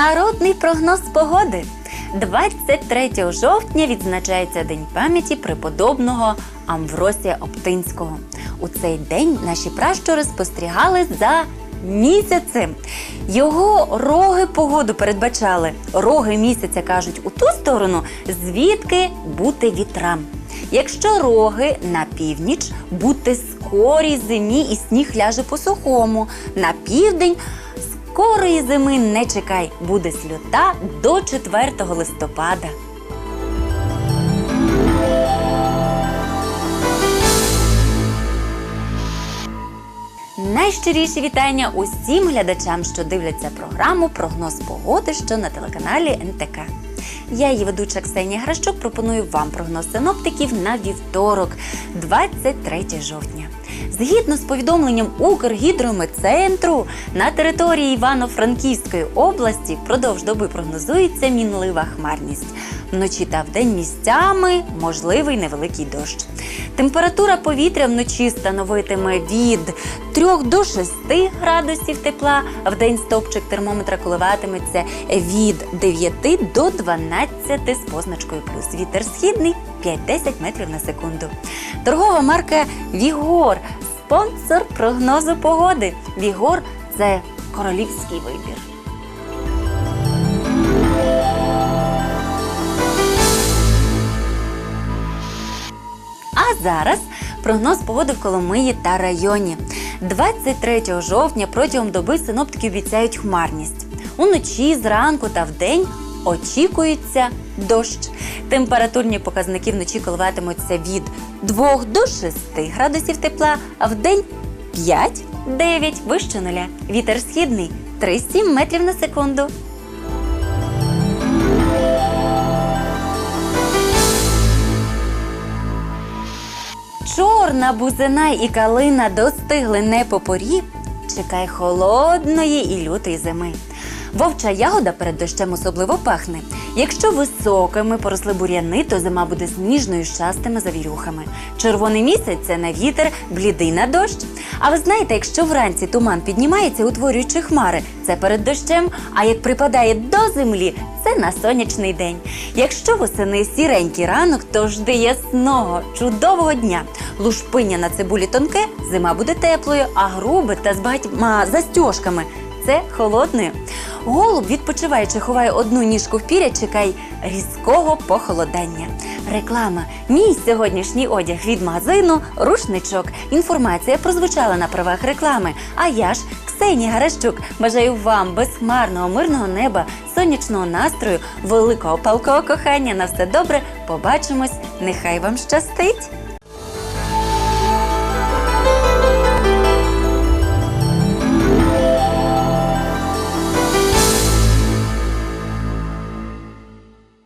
Народний прогноз погоди. 23 жовтня відзначається День пам'яті преподобного Амвросія Оптинського. У цей день наші пращури спостерігали за місяцем. Його роги погоду передбачали. Роги місяця кажуть у ту сторону, звідки бути вітрам. Якщо роги на північ, бути скорій зимі і сніг ляже по сухому. На південь скорої зими не чекай, буде сльота до 4 листопада. Найщиріші вітання усім глядачам, що дивляться програму Прогноз погоди, що на телеканалі НТК. Я, її ведуча Ксенія Гращук, пропоную вам прогноз синоптиків на вівторок, 23 жовтня. Згідно з повідомленням Укргідрометцентру, на території Івано-Франківської області впродовж доби прогнозується мінлива хмарність. Вночі та вдень місцями можливий невеликий дощ. Температура повітря вночі становитиме від 3 до 6 градусів тепла. В день стовпчик термометра коливатиметься від 9 до 12 з позначкою плюс. Вітер східний 5-10 метрів на секунду. Торгова марка Вігор спонсор прогнозу погоди. Вігор це королівський вибір. А зараз прогноз погоди в Коломиї та районі. 23 жовтня протягом доби синоптики обіцяють хмарність. Уночі, зранку та вдень очікується дощ. Температурні показники вночі коливатимуться від 2 до 6 градусів тепла, а вдень 5-9 вище нуля. Вітер східний 3-7 метрів на секунду. Чорна бузина і калина достигли не по. Чекай холодної і лютої зими. Вовча ягода перед дощем особливо пахне. Якщо високими поросли бур'яни, то зима буде сніжною з частими завірюхами. Червоний місяць це на вітер, блідий на дощ. А ви знаєте, якщо вранці туман піднімається, утворюючи хмари, це перед дощем. А як припадає до землі, це на сонячний день. Якщо восени сіренький ранок, то жди ясного, чудового дня. Лушпиння на цибулі тонке, зима буде теплою, а грубе та з багатьма застіжками це холодною. Голуб, відпочиваючи, ховає одну ніжку в піря, чекай різкого похолодання. Реклама. Мій сьогоднішній одяг від магазину Рушничок. Інформація прозвучала на правах реклами. А я ж Ксенія Гаращук бажаю вам безхмарного, мирного неба, сонячного настрою, великого палкого кохання. На все добре. Побачимось. Нехай вам щастить!